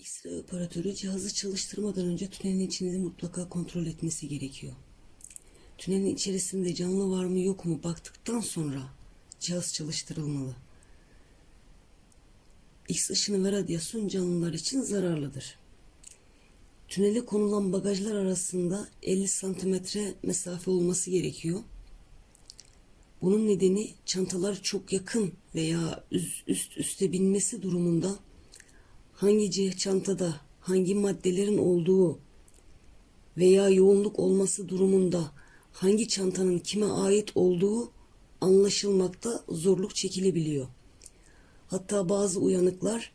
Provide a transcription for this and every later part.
X-ray operatörü cihazı çalıştırmadan önce tünelin içini mutlaka kontrol etmesi gerekiyor. Tünelin içerisinde canlı var mı yok mu baktıktan sonra cihaz çalıştırılmalı. X ışını ve radyasyon canlılar için zararlıdır. Tünele konulan bagajlar arasında 50 santimetre mesafe olması gerekiyor. Bunun nedeni çantalar çok yakın veya üst üste binmesi durumunda hangi çantada hangi maddelerin olduğu veya yoğunluk olması durumunda hangi çantanın kime ait olduğu anlaşılmakta zorluk çekilebiliyor. Hatta bazı uyanıklar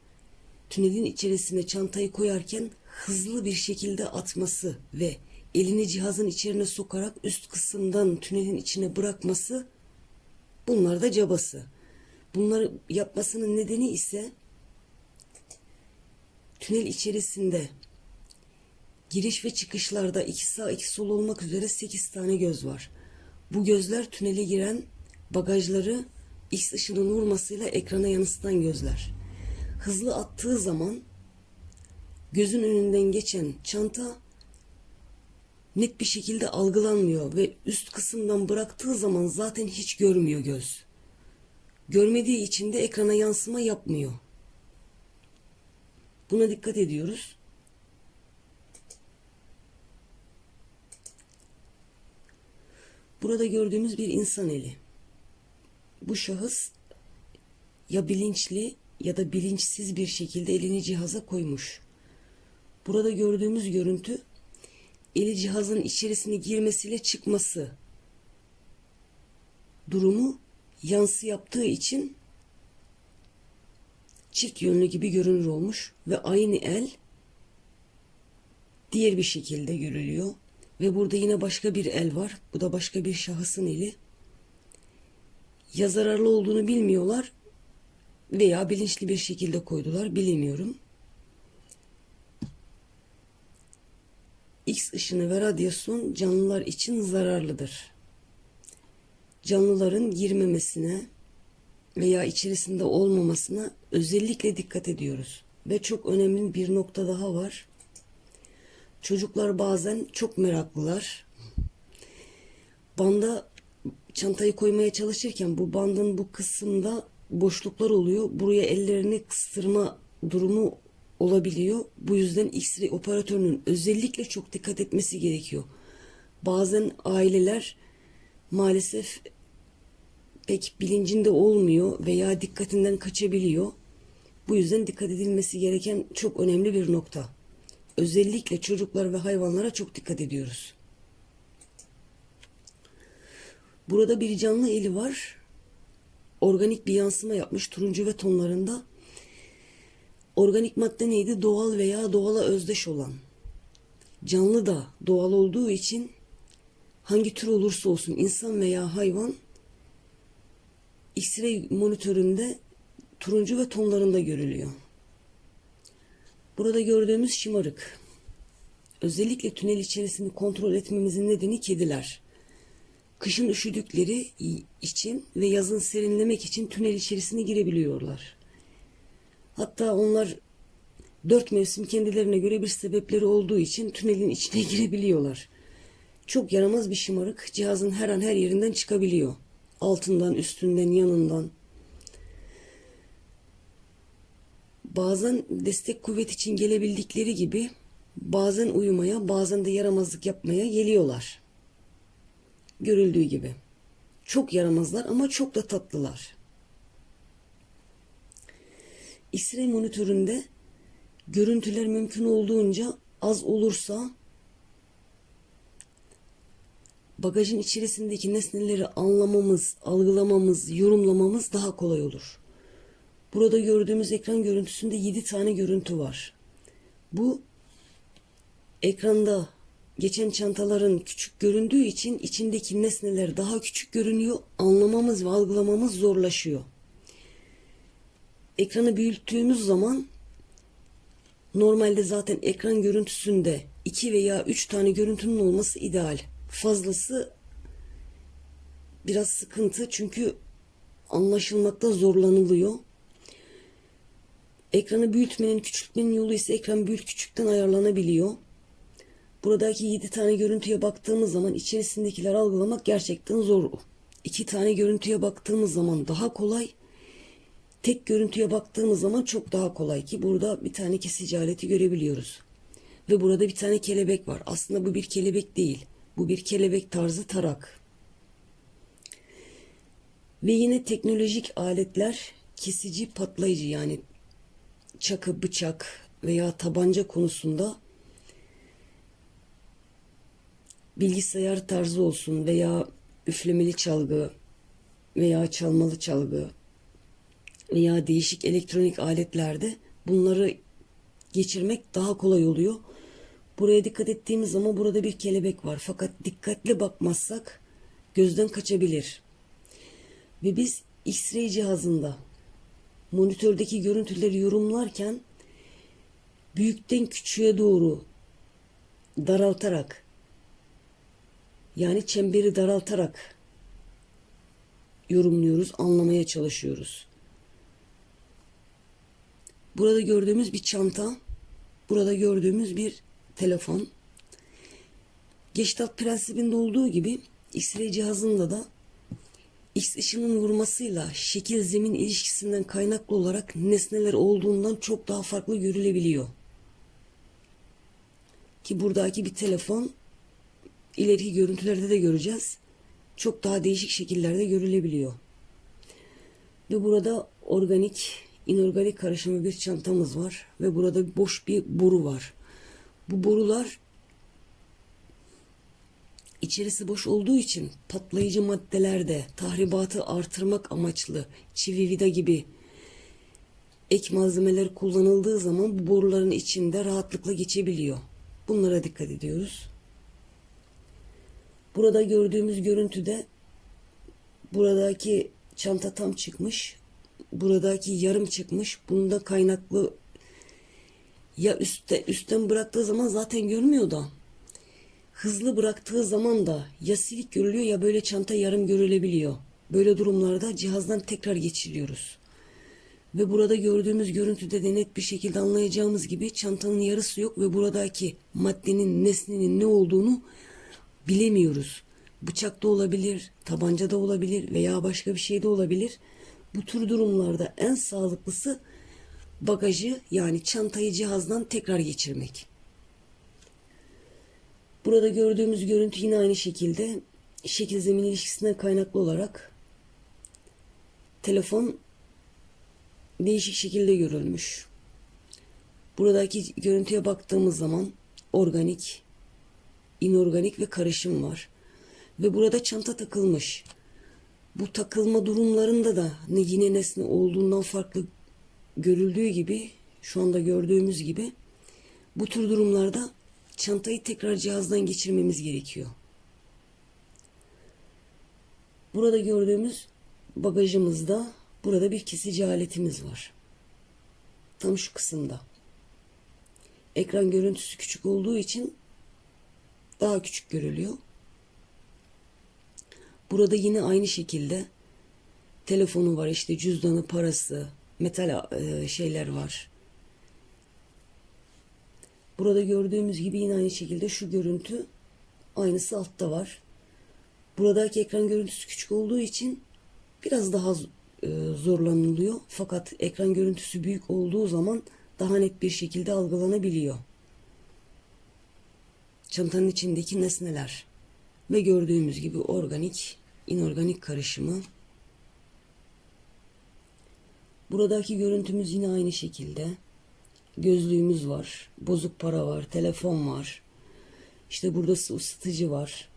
tünelin içerisine çantayı koyarken hızlı bir şekilde atması ve elini cihazın içine sokarak üst kısımdan tünelin içine bırakması bunlar da cabası. Bunları yapmasının nedeni ise tünel içerisinde giriş ve çıkışlarda iki sağ iki sol olmak üzere 8 tane göz var. Bu gözler tünele giren bagajları X ışının vurmasıyla ekrana yansıtan gözler. Hızlı attığı zaman gözün önünden geçen çanta net bir şekilde algılanmıyor ve üst kısımdan bıraktığı zaman zaten hiç görmüyor göz. Görmediği için de ekrana yansıma yapmıyor. Buna dikkat ediyoruz. Burada gördüğümüz bir insan eli. Bu şahıs ya bilinçli ya da bilinçsiz bir şekilde elini cihaza koymuş. Burada gördüğümüz görüntü eli cihazın içerisine girmesiyle çıkması durumu yansı yaptığı için çift yönlü gibi görünür olmuş ve aynı el diğer bir şekilde görülüyor. Ve burada yine başka bir el var. Bu da başka bir şahısın eli. Ya zararlı olduğunu bilmiyorlar veya bilinçli bir şekilde koydular bilemiyorum. X ışını ve radyasyon canlılar için zararlıdır. Canlıların girmemesine veya içerisinde olmamasına özellikle dikkat ediyoruz. Ve çok önemli bir nokta daha var. Çocuklar bazen çok meraklılar. Banda çantayı koymaya çalışırken bu bandın bu kısımda boşluklar oluyor. Buraya ellerini kıstırma durumu olabiliyor. Bu yüzden X-ray operatörünün özellikle çok dikkat etmesi gerekiyor. Bazen aileler maalesef pek bilincinde olmuyor veya dikkatinden kaçabiliyor. Bu yüzden dikkat edilmesi gereken çok önemli bir nokta. Özellikle çocuklar ve hayvanlara çok dikkat ediyoruz. Burada bir canlı eli var. Organik bir yansıma yapmış turuncu ve tonlarında. Organik madde neydi? Doğal veya doğala özdeş olan. Canlı da doğal olduğu için hangi tür olursa olsun insan veya hayvan X-ray monitöründe turuncu ve tonlarında görülüyor. Burada gördüğümüz şımarık. Özellikle tünel içerisini kontrol etmemizin nedeni kediler. Kışın üşüdükleri için ve yazın serinlemek için tünel içerisine girebiliyorlar. Hatta onlar dört mevsim kendilerine göre bir sebepleri olduğu için tünelin içine girebiliyorlar. Çok yaramaz bir şımarık cihazın her an her yerinden çıkabiliyor. Altından, üstünden, yanından. Bazen destek kuvvet için gelebildikleri gibi bazen uyumaya, bazen de yaramazlık yapmaya geliyorlar. Görüldüğü gibi. Çok yaramazlar ama çok da tatlılar. X-ray monitöründe görüntüler mümkün olduğunca az olursa bagajın içerisindeki nesneleri anlamamız, algılamamız, yorumlamamız daha kolay olur. Burada gördüğümüz ekran görüntüsünde 7 tane görüntü var. Bu ekranda geçen çantaların küçük göründüğü için içindeki nesneler daha küçük görünüyor. Anlamamız ve algılamamız zorlaşıyor. Ekranı büyüttüğümüz zaman normalde zaten ekran görüntüsünde 2 veya 3 tane görüntünün olması ideal. Fazlası biraz sıkıntı çünkü anlaşılmakta zorlanılıyor. Ekranı büyütmenin, küçültmenin yolu ise ekran büyük küçükten ayarlanabiliyor. Buradaki 7 tane görüntüye baktığımız zaman içerisindekiler algılamak gerçekten zor. 2 tane görüntüye baktığımız zaman daha kolay. Tek görüntüye baktığımız zaman çok daha kolay ki burada bir tane kesici aleti görebiliyoruz. Ve burada bir tane kelebek var. Aslında bu bir kelebek değil. Bu bir kelebek tarzı tarak. Ve yine teknolojik aletler kesici patlayıcı yani çakı, bıçak veya tabanca konusunda bilgisayar tarzı olsun veya üflemeli çalgı veya çalmalı çalgı veya değişik elektronik aletlerde bunları geçirmek daha kolay oluyor. Buraya dikkat ettiğimiz zaman burada bir kelebek var. Fakat dikkatli bakmazsak gözden kaçabilir. Ve biz X-ray cihazında monitördeki görüntüleri yorumlarken büyükten küçüğe doğru daraltarak yani çemberi daraltarak yorumluyoruz, anlamaya çalışıyoruz. Burada gördüğümüz bir çanta, burada gördüğümüz bir telefon. Gestalt prensibinde olduğu gibi X-ray cihazında da X ışının vurmasıyla şekil zemin ilişkisinden kaynaklı olarak nesneler olduğundan çok daha farklı görülebiliyor. Ki buradaki bir telefon ileriki görüntülerde de göreceğiz. Çok daha değişik şekillerde görülebiliyor. Ve burada organik, inorganik karışımı bir çantamız var. Ve burada boş bir boru var. Bu borular içerisi boş olduğu için patlayıcı maddelerde tahribatı artırmak amaçlı çivi vida gibi ek malzemeler kullanıldığı zaman bu boruların içinde rahatlıkla geçebiliyor. Bunlara dikkat ediyoruz. Burada gördüğümüz görüntüde buradaki çanta tam çıkmış. Buradaki yarım çıkmış. Bunda kaynaklı ya üstte üstten bıraktığı zaman zaten görmüyor da hızlı bıraktığı zaman da ya silik görülüyor ya böyle çanta yarım görülebiliyor. Böyle durumlarda cihazdan tekrar geçiriyoruz. Ve burada gördüğümüz görüntüde de net bir şekilde anlayacağımız gibi çantanın yarısı yok ve buradaki maddenin, nesnenin ne olduğunu bilemiyoruz. Bıçak da olabilir, tabanca da olabilir veya başka bir şey de olabilir. Bu tür durumlarda en sağlıklısı bagajı yani çantayı cihazdan tekrar geçirmek. Burada gördüğümüz görüntü yine aynı şekilde şekil zemin ilişkisinden kaynaklı olarak telefon değişik şekilde görülmüş. Buradaki görüntüye baktığımız zaman organik, inorganik ve karışım var. Ve burada çanta takılmış. Bu takılma durumlarında da ne yine nesne olduğundan farklı görüldüğü gibi şu anda gördüğümüz gibi bu tür durumlarda çantayı tekrar cihazdan geçirmemiz gerekiyor. Burada gördüğümüz bagajımızda burada bir kesici aletimiz var. Tam şu kısımda. Ekran görüntüsü küçük olduğu için daha küçük görülüyor. Burada yine aynı şekilde telefonu var işte cüzdanı, parası, metal e, şeyler var. Burada gördüğümüz gibi yine aynı şekilde şu görüntü aynısı altta var. Buradaki ekran görüntüsü küçük olduğu için biraz daha e, zorlanılıyor. Fakat ekran görüntüsü büyük olduğu zaman daha net bir şekilde algılanabiliyor. Çantanın içindeki nesneler ve gördüğümüz gibi organik, inorganik karışımı. Buradaki görüntümüz yine aynı şekilde gözlüğümüz var, bozuk para var, telefon var. İşte burada ısıtıcı var.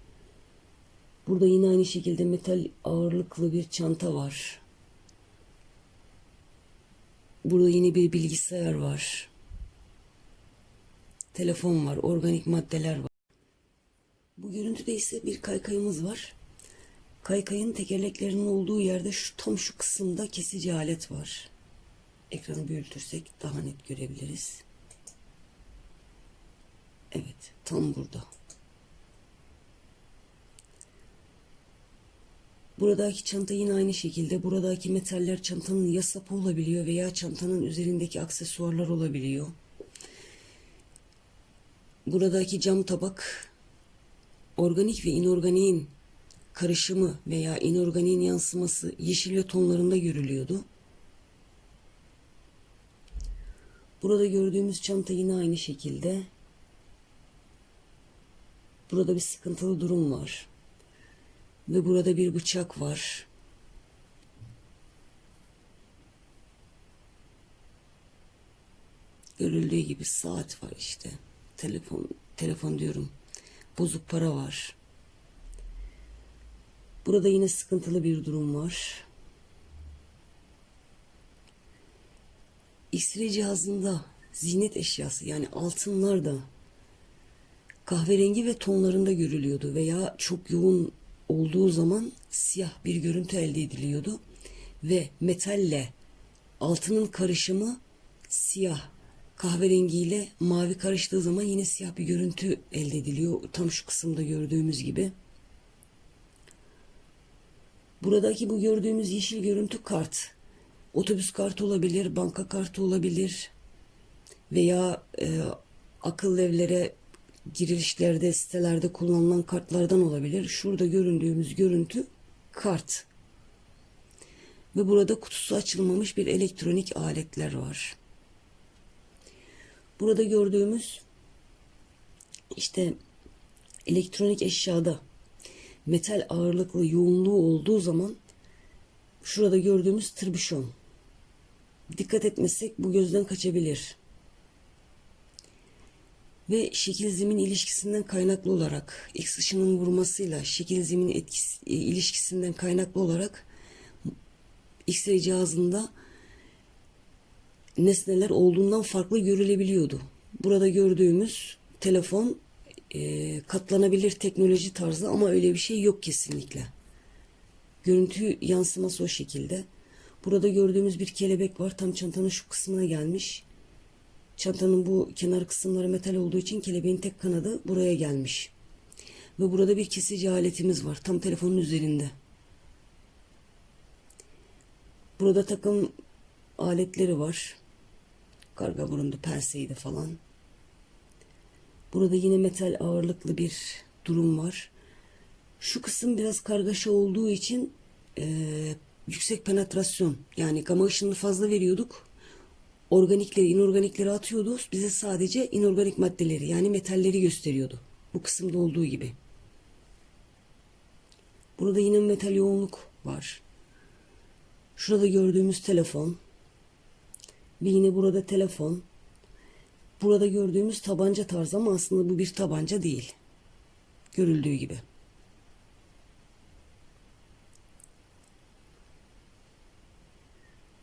Burada yine aynı şekilde metal ağırlıklı bir çanta var. Burada yine bir bilgisayar var. Telefon var, organik maddeler var. Bu görüntüde ise bir kaykayımız var. Kaykayın tekerleklerinin olduğu yerde şu tam şu kısımda kesici alet var. Ekranı büyütürsek daha net görebiliriz. Evet, tam burada. Buradaki çanta yine aynı şekilde. Buradaki metaller çantanın ya sapı olabiliyor veya çantanın üzerindeki aksesuarlar olabiliyor. Buradaki cam tabak organik ve inorganiğin karışımı veya inorganiğin yansıması yeşil ve tonlarında görülüyordu. Burada gördüğümüz çanta yine aynı şekilde. Burada bir sıkıntılı durum var. Ve burada bir bıçak var. Görüldüğü gibi saat var işte. Telefon, telefon diyorum. Bozuk para var. Burada yine sıkıntılı bir durum var. X-ray cihazında ziynet eşyası yani altınlar da kahverengi ve tonlarında görülüyordu veya çok yoğun olduğu zaman siyah bir görüntü elde ediliyordu ve metalle altının karışımı siyah kahverengiyle mavi karıştığı zaman yine siyah bir görüntü elde ediliyor. Tam şu kısımda gördüğümüz gibi. Buradaki bu gördüğümüz yeşil görüntü kart. Otobüs kartı olabilir, banka kartı olabilir veya e, akıllı evlere girişlerde, sitelerde kullanılan kartlardan olabilir. Şurada göründüğümüz görüntü kart. Ve burada kutusu açılmamış bir elektronik aletler var. Burada gördüğümüz işte elektronik eşyada metal ağırlıklı yoğunluğu olduğu zaman şurada gördüğümüz tırbüşon. Dikkat etmezsek bu gözden kaçabilir. Ve şekil zemin ilişkisinden kaynaklı olarak X ışının vurmasıyla şekil zemin etkisi, e, ilişkisinden kaynaklı olarak X-ray cihazında nesneler olduğundan farklı görülebiliyordu. Burada gördüğümüz telefon e, katlanabilir teknoloji tarzı ama öyle bir şey yok kesinlikle. Görüntü yansıması o şekilde. Burada gördüğümüz bir kelebek var. Tam çantanın şu kısmına gelmiş. Çantanın bu kenar kısımları metal olduğu için kelebeğin tek kanadı buraya gelmiş. Ve burada bir kesici aletimiz var. Tam telefonun üzerinde. Burada takım aletleri var. Karga burundu, penseydi falan. Burada yine metal ağırlıklı bir durum var. Şu kısım biraz kargaşa olduğu için e, yüksek penetrasyon yani gama ışını fazla veriyorduk. Organikleri, inorganikleri atıyordu. Bize sadece inorganik maddeleri yani metalleri gösteriyordu. Bu kısımda olduğu gibi. Burada yine metal yoğunluk var. Şurada gördüğümüz telefon. Ve yine burada telefon. Burada gördüğümüz tabanca tarzı ama aslında bu bir tabanca değil. Görüldüğü gibi.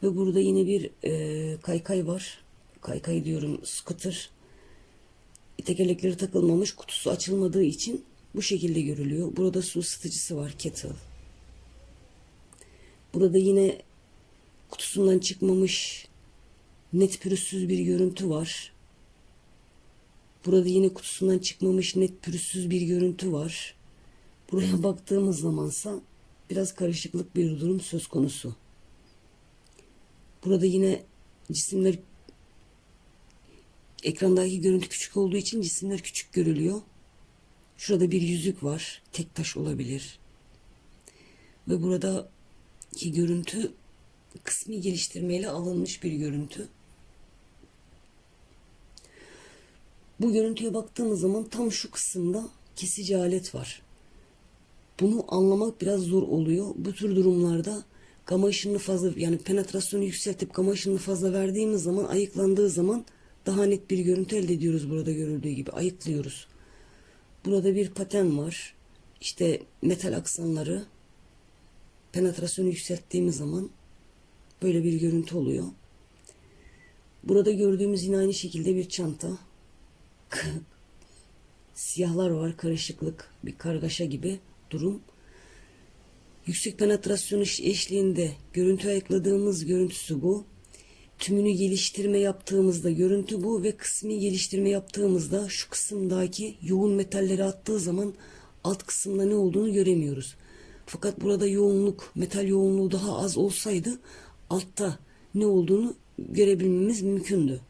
Ve burada yine bir e, kaykay var. Kaykay diyorum scooter. Tekerlekleri takılmamış kutusu açılmadığı için bu şekilde görülüyor. Burada su ısıtıcısı var kettle. Burada yine kutusundan çıkmamış net pürüzsüz bir görüntü var. Burada yine kutusundan çıkmamış net pürüzsüz bir görüntü var. Buraya baktığımız zamansa biraz karışıklık bir durum söz konusu. Burada yine cisimler ekrandaki görüntü küçük olduğu için cisimler küçük görülüyor. Şurada bir yüzük var. Tek taş olabilir. Ve buradaki görüntü kısmi geliştirmeyle alınmış bir görüntü. Bu görüntüye baktığımız zaman tam şu kısımda kesici alet var. Bunu anlamak biraz zor oluyor. Bu tür durumlarda gama ışını fazla yani penetrasyonu yükseltip gama ışını fazla verdiğimiz zaman ayıklandığı zaman daha net bir görüntü elde ediyoruz burada görüldüğü gibi ayıklıyoruz. Burada bir paten var. İşte metal aksanları penetrasyonu yükselttiğimiz zaman böyle bir görüntü oluyor. Burada gördüğümüz yine aynı şekilde bir çanta. Siyahlar var, karışıklık, bir kargaşa gibi durum. Yüksek penetrasyon eşliğinde görüntü ayıkladığımız görüntüsü bu. Tümünü geliştirme yaptığımızda görüntü bu ve kısmi geliştirme yaptığımızda şu kısımdaki yoğun metalleri attığı zaman alt kısımda ne olduğunu göremiyoruz. Fakat burada yoğunluk, metal yoğunluğu daha az olsaydı altta ne olduğunu görebilmemiz mümkündü.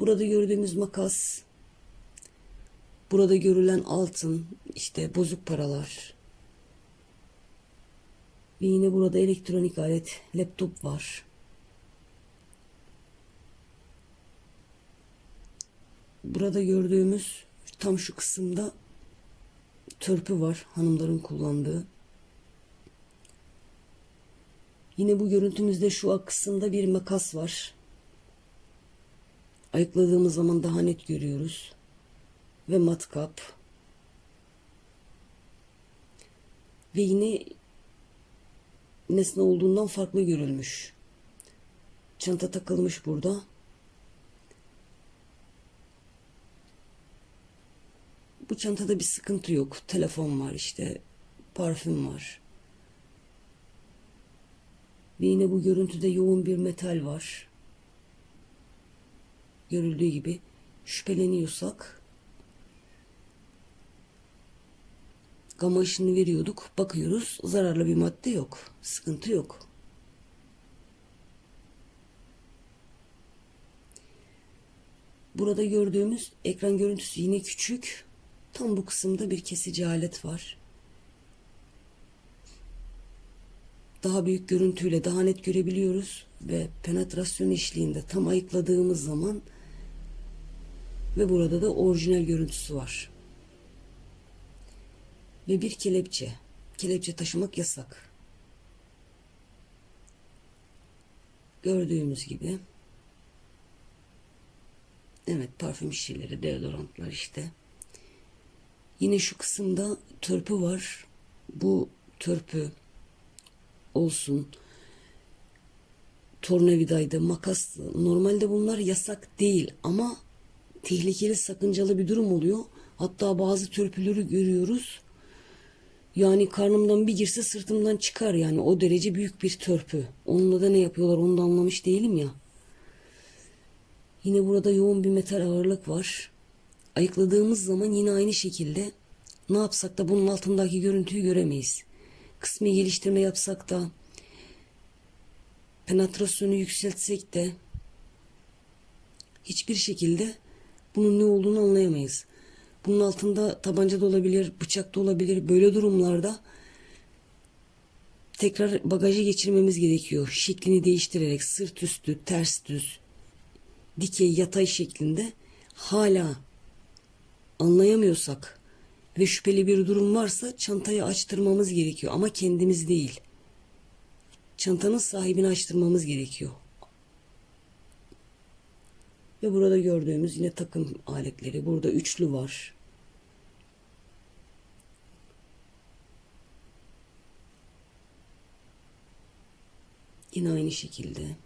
Burada gördüğümüz makas, burada görülen altın, işte bozuk paralar. Ve yine burada elektronik alet, laptop var. Burada gördüğümüz tam şu kısımda törpü var hanımların kullandığı. Yine bu görüntümüzde şu kısımda bir makas var. Ayıkladığımız zaman daha net görüyoruz. Ve matkap. Ve yine nesne olduğundan farklı görülmüş. Çanta takılmış burada. Bu çantada bir sıkıntı yok. Telefon var işte. Parfüm var. Ve yine bu görüntüde yoğun bir metal var. Görüldüğü gibi şüpheleniyorsak gama ışını veriyorduk. Bakıyoruz zararlı bir madde yok. Sıkıntı yok. Burada gördüğümüz ekran görüntüsü yine küçük. Tam bu kısımda bir kesici alet var. Daha büyük görüntüyle daha net görebiliyoruz ve penetrasyon eşliğinde tam ayıkladığımız zaman ve burada da orijinal görüntüsü var. Ve bir kelepçe. Kelepçe taşımak yasak. Gördüğümüz gibi. Evet parfüm şişeleri, deodorantlar işte. Yine şu kısımda törpü var. Bu törpü olsun. Tornavidaydı, makaslı. Normalde bunlar yasak değil ama tehlikeli, sakıncalı bir durum oluyor. Hatta bazı törpüleri görüyoruz. Yani karnımdan bir girse sırtımdan çıkar yani o derece büyük bir törpü. Onunla da ne yapıyorlar onu da anlamış değilim ya. Yine burada yoğun bir metal ağırlık var. Ayıkladığımız zaman yine aynı şekilde ne yapsak da bunun altındaki görüntüyü göremeyiz. Kısmi geliştirme yapsak da penetrasyonu yükseltsek de hiçbir şekilde bunun ne olduğunu anlayamayız. Bunun altında tabanca da olabilir, bıçak da olabilir. Böyle durumlarda tekrar bagajı geçirmemiz gerekiyor. Şeklini değiştirerek sırt üstü, ters düz, dikey, yatay şeklinde hala anlayamıyorsak ve şüpheli bir durum varsa çantayı açtırmamız gerekiyor ama kendimiz değil. Çantanın sahibini açtırmamız gerekiyor. Ve burada gördüğümüz yine takım aletleri. Burada üçlü var. Yine aynı şekilde.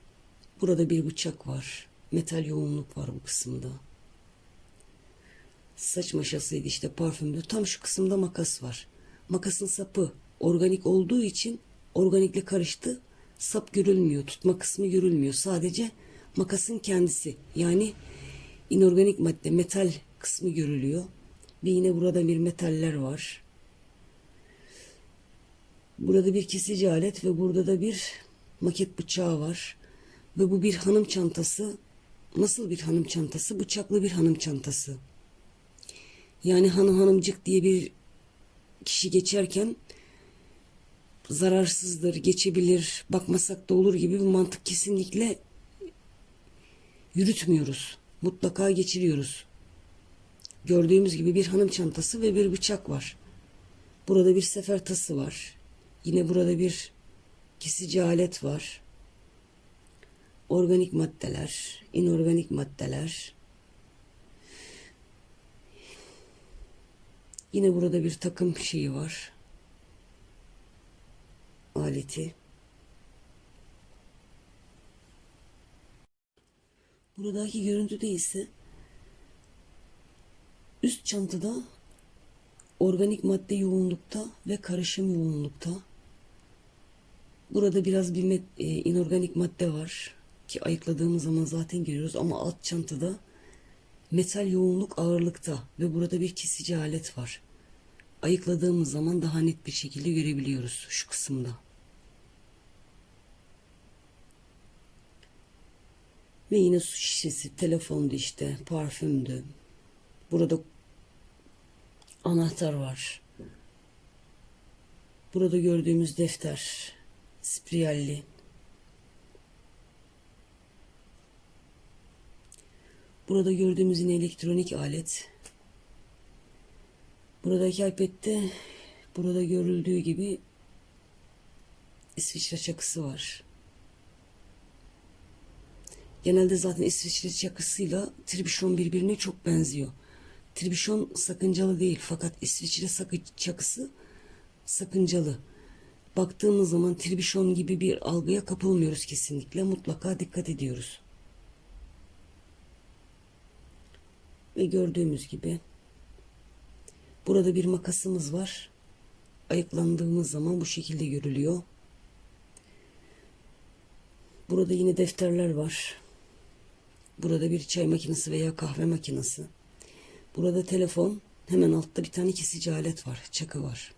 Burada bir bıçak var. Metal yoğunluk var bu kısımda. Saç maşasıydı işte parfümdü. Tam şu kısımda makas var. Makasın sapı organik olduğu için organikle karıştı. Sap görülmüyor. Tutma kısmı görülmüyor. Sadece makasın kendisi. Yani inorganik madde metal kısmı görülüyor. Ve yine burada bir metaller var. Burada bir kesici alet ve burada da bir maket bıçağı var. Ve bu bir hanım çantası. Nasıl bir hanım çantası? Bıçaklı bir hanım çantası. Yani hanım hanımcık diye bir kişi geçerken zararsızdır, geçebilir, bakmasak da olur gibi bir mantık kesinlikle yürütmüyoruz. Mutlaka geçiriyoruz. Gördüğümüz gibi bir hanım çantası ve bir bıçak var. Burada bir sefer tası var. Yine burada bir kesici alet var. Organik maddeler, inorganik maddeler. Yine burada bir takım şeyi var. Aleti. Buradaki görüntüde ise üst çantada organik madde yoğunlukta ve karışım yoğunlukta. Burada biraz bir met, e, inorganik madde var ki ayıkladığımız zaman zaten görüyoruz ama alt çantada metal yoğunluk ağırlıkta ve burada bir kesici alet var. ayıkladığımız zaman daha net bir şekilde görebiliyoruz şu kısımda. Ve yine su şişesi, telefondu işte, parfümdü. Burada anahtar var. Burada gördüğümüz defter, spriyalli. Burada gördüğümüz yine elektronik alet. Buradaki iPad'de burada görüldüğü gibi İsviçre çakısı var. Genelde zaten İsviçre çakısıyla tribüşon birbirine çok benziyor. Tribüşon sakıncalı değil fakat İsviçre sakı çakısı sakıncalı. Baktığımız zaman tribüşon gibi bir algıya kapılmıyoruz kesinlikle. Mutlaka dikkat ediyoruz. Ve gördüğümüz gibi burada bir makasımız var. Ayıklandığımız zaman bu şekilde görülüyor. Burada yine defterler var. Burada bir çay makinesi veya kahve makinesi. Burada telefon. Hemen altta bir tane kesici alet var. Çakı var.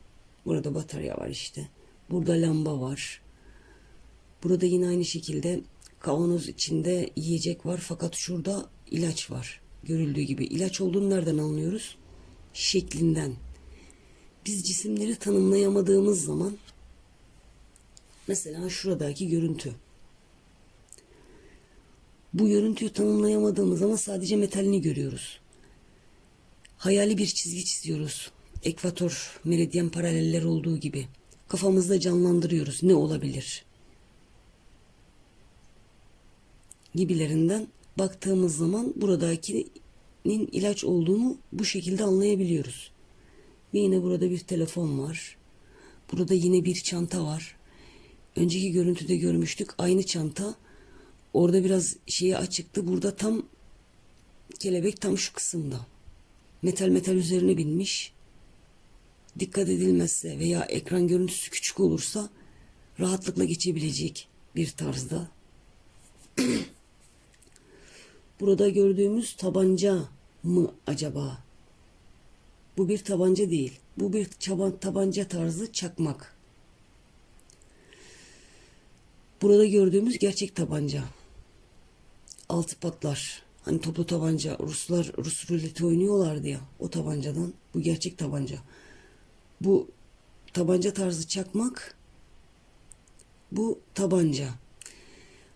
Burada batarya var işte. Burada lamba var. Burada yine aynı şekilde kavanoz içinde yiyecek var. Fakat şurada ilaç var. Görüldüğü gibi. ilaç olduğunu nereden anlıyoruz? Şeklinden. Biz cisimleri tanımlayamadığımız zaman mesela şuradaki görüntü. Bu görüntüyü tanımlayamadığımız zaman sadece metalini görüyoruz. Hayali bir çizgi çiziyoruz. Ekvator, meridyen paraleller olduğu gibi. Kafamızda canlandırıyoruz. Ne olabilir? Gibilerinden baktığımız zaman buradakinin ilaç olduğunu bu şekilde anlayabiliyoruz. Ve yine burada bir telefon var. Burada yine bir çanta var. Önceki görüntüde görmüştük. Aynı çanta Orada biraz şeyi açıktı. Burada tam kelebek tam şu kısımda. Metal metal üzerine binmiş. Dikkat edilmezse veya ekran görüntüsü küçük olursa rahatlıkla geçebilecek bir tarzda. Burada gördüğümüz tabanca mı acaba? Bu bir tabanca değil. Bu bir çaban, tabanca tarzı çakmak. Burada gördüğümüz gerçek tabanca. Altı patlar. Hani toplu tabanca. Ruslar Rus ruleti oynuyorlardı ya. O tabancadan. Bu gerçek tabanca. Bu tabanca tarzı çakmak. Bu tabanca.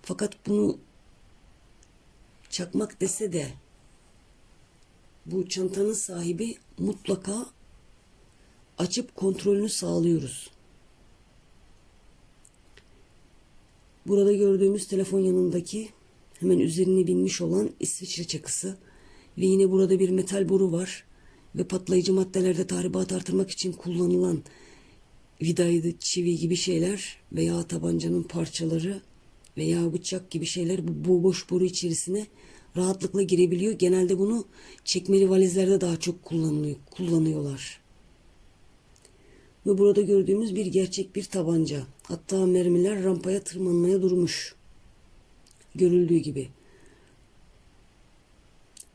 Fakat bunu çakmak dese de bu çantanın sahibi mutlaka açıp kontrolünü sağlıyoruz. Burada gördüğümüz telefon yanındaki hemen üzerine binmiş olan İsviçre çakısı ve yine burada bir metal boru var ve patlayıcı maddelerde tahribat artırmak için kullanılan vidaydı, çivi gibi şeyler veya tabancanın parçaları veya bıçak gibi şeyler bu, bu boş boru içerisine rahatlıkla girebiliyor. Genelde bunu çekmeli valizlerde daha çok kullanılıyor, kullanıyorlar. Ve burada gördüğümüz bir gerçek bir tabanca. Hatta mermiler rampaya tırmanmaya durmuş. Görüldüğü gibi.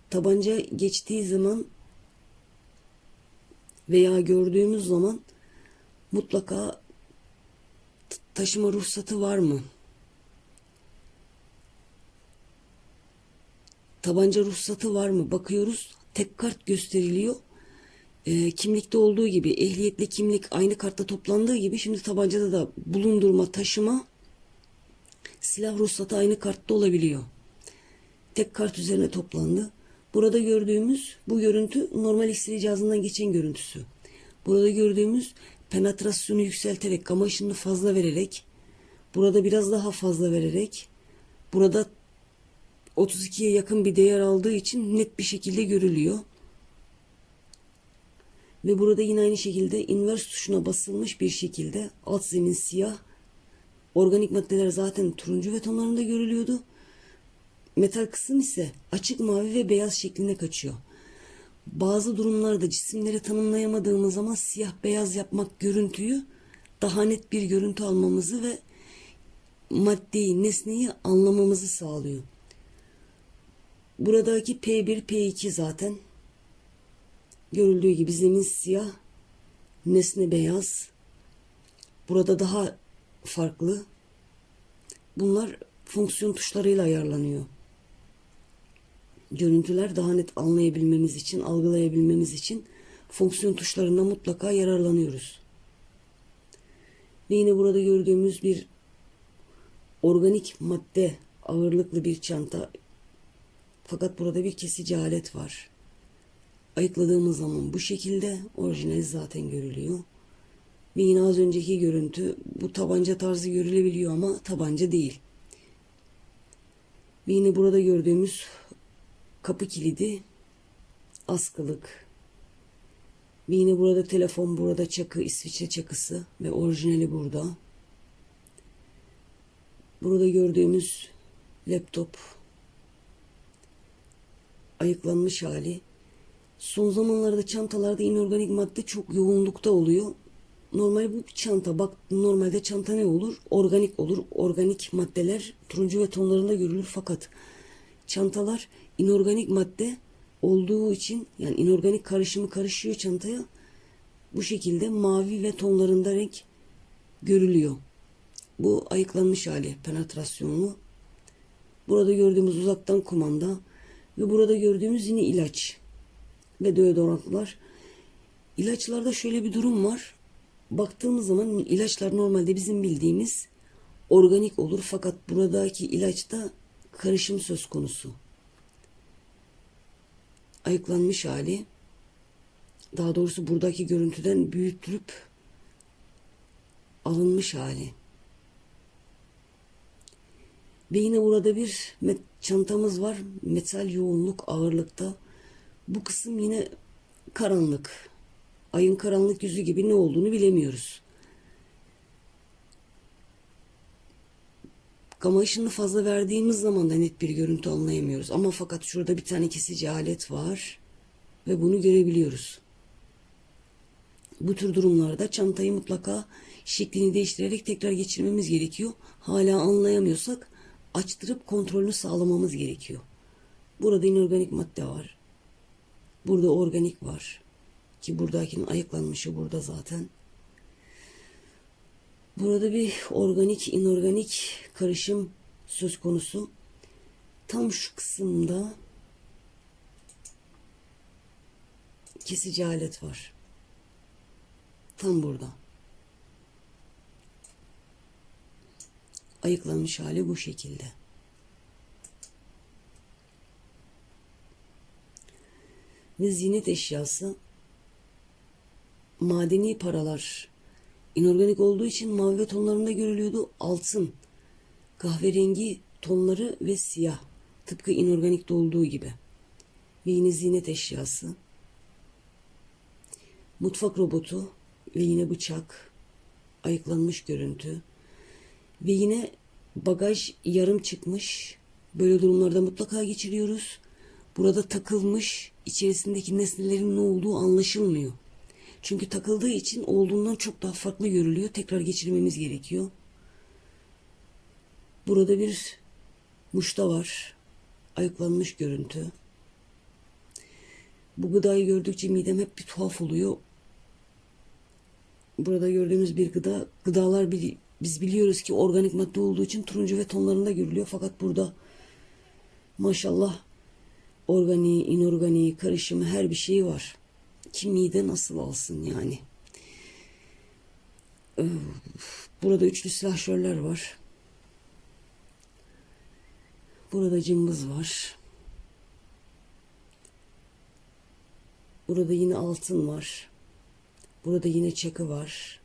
Tabanca geçtiği zaman veya gördüğümüz zaman mutlaka taşıma ruhsatı var mı? Tabanca ruhsatı var mı? Bakıyoruz. Tek kart gösteriliyor e, kimlikte olduğu gibi ehliyetli kimlik aynı kartta toplandığı gibi şimdi tabancada da bulundurma, taşıma silah ruhsatı aynı kartta olabiliyor. Tek kart üzerine toplandı. Burada gördüğümüz bu görüntü normal X-ray cihazından geçen görüntüsü. Burada gördüğümüz penetrasyonu yükselterek, gama ışını fazla vererek, burada biraz daha fazla vererek, burada 32'ye yakın bir değer aldığı için net bir şekilde görülüyor. Ve burada yine aynı şekilde inverse tuşuna basılmış bir şekilde alt zemin siyah. Organik maddeler zaten turuncu ve tonlarında görülüyordu. Metal kısım ise açık mavi ve beyaz şeklinde kaçıyor. Bazı durumlarda cisimleri tanımlayamadığımız zaman siyah beyaz yapmak görüntüyü daha net bir görüntü almamızı ve maddeyi, nesneyi anlamamızı sağlıyor. Buradaki P1, P2 zaten Görüldüğü gibi zemin siyah Nesne beyaz. Burada daha farklı. Bunlar fonksiyon tuşlarıyla ayarlanıyor. Görüntüler daha net anlayabilmemiz için, algılayabilmemiz için fonksiyon tuşlarından mutlaka yararlanıyoruz. Ve yine burada gördüğümüz bir organik madde ağırlıklı bir çanta. Fakat burada bir kesici alet var. Ayıkladığımız zaman bu şekilde orijinali zaten görülüyor. Ve yine az önceki görüntü bu tabanca tarzı görülebiliyor ama tabanca değil. Ve yine burada gördüğümüz kapı kilidi askılık. Ve yine burada telefon, burada çakı, İsviçre çakısı ve orijinali burada. Burada gördüğümüz laptop ayıklanmış hali. Son zamanlarda çantalarda inorganik madde çok yoğunlukta oluyor. Normal bu çanta. Bak normalde çanta ne olur? Organik olur. Organik maddeler turuncu ve tonlarında görülür fakat çantalar inorganik madde olduğu için yani inorganik karışımı karışıyor çantaya. Bu şekilde mavi ve tonlarında renk görülüyor. Bu ayıklanmış hali penetrasyonlu. Burada gördüğümüz uzaktan kumanda ve burada gördüğümüz yine ilaç ve deodorantlar. İlaçlarda şöyle bir durum var. Baktığımız zaman ilaçlar normalde bizim bildiğimiz organik olur fakat buradaki ilaçta karışım söz konusu. Ayıklanmış hali daha doğrusu buradaki görüntüden büyütülüp alınmış hali. Ve yine burada bir çantamız var. Metal yoğunluk ağırlıkta. Bu kısım yine karanlık. Ayın karanlık yüzü gibi ne olduğunu bilemiyoruz. Gama ışını fazla verdiğimiz zaman da net bir görüntü anlayamıyoruz. Ama fakat şurada bir tane kesici alet var ve bunu görebiliyoruz. Bu tür durumlarda çantayı mutlaka şeklini değiştirerek tekrar geçirmemiz gerekiyor. Hala anlayamıyorsak açtırıp kontrolünü sağlamamız gerekiyor. Burada inorganik madde var. Burada organik var. Ki buradakinin ayıklanmışı burada zaten. Burada bir organik inorganik karışım söz konusu. Tam şu kısımda kesici alet var. Tam burada. Ayıklanmış hali bu şekilde. Ve ziynet eşyası madeni paralar inorganik olduğu için mavi tonlarında görülüyordu. Altın, kahverengi tonları ve siyah. Tıpkı inorganikte olduğu gibi. Ve yine ziynet eşyası. Mutfak robotu ve yine bıçak. Ayıklanmış görüntü. Ve yine bagaj yarım çıkmış. Böyle durumlarda mutlaka geçiriyoruz. Burada takılmış içerisindeki nesnelerin ne olduğu anlaşılmıyor. Çünkü takıldığı için olduğundan çok daha farklı görülüyor. Tekrar geçirmemiz gerekiyor. Burada bir muşta var. Ayıklanmış görüntü. Bu gıdayı gördükçe midem hep bir tuhaf oluyor. Burada gördüğümüz bir gıda, gıdalar biz biliyoruz ki organik madde olduğu için turuncu ve tonlarında görülüyor. Fakat burada maşallah organiği, inorganiği, karışımı her bir şeyi var. Ki mide nasıl alsın yani. Öf, Burada üçlü silahşörler var. Burada cımbız var. Burada yine altın var. Burada yine çakı var.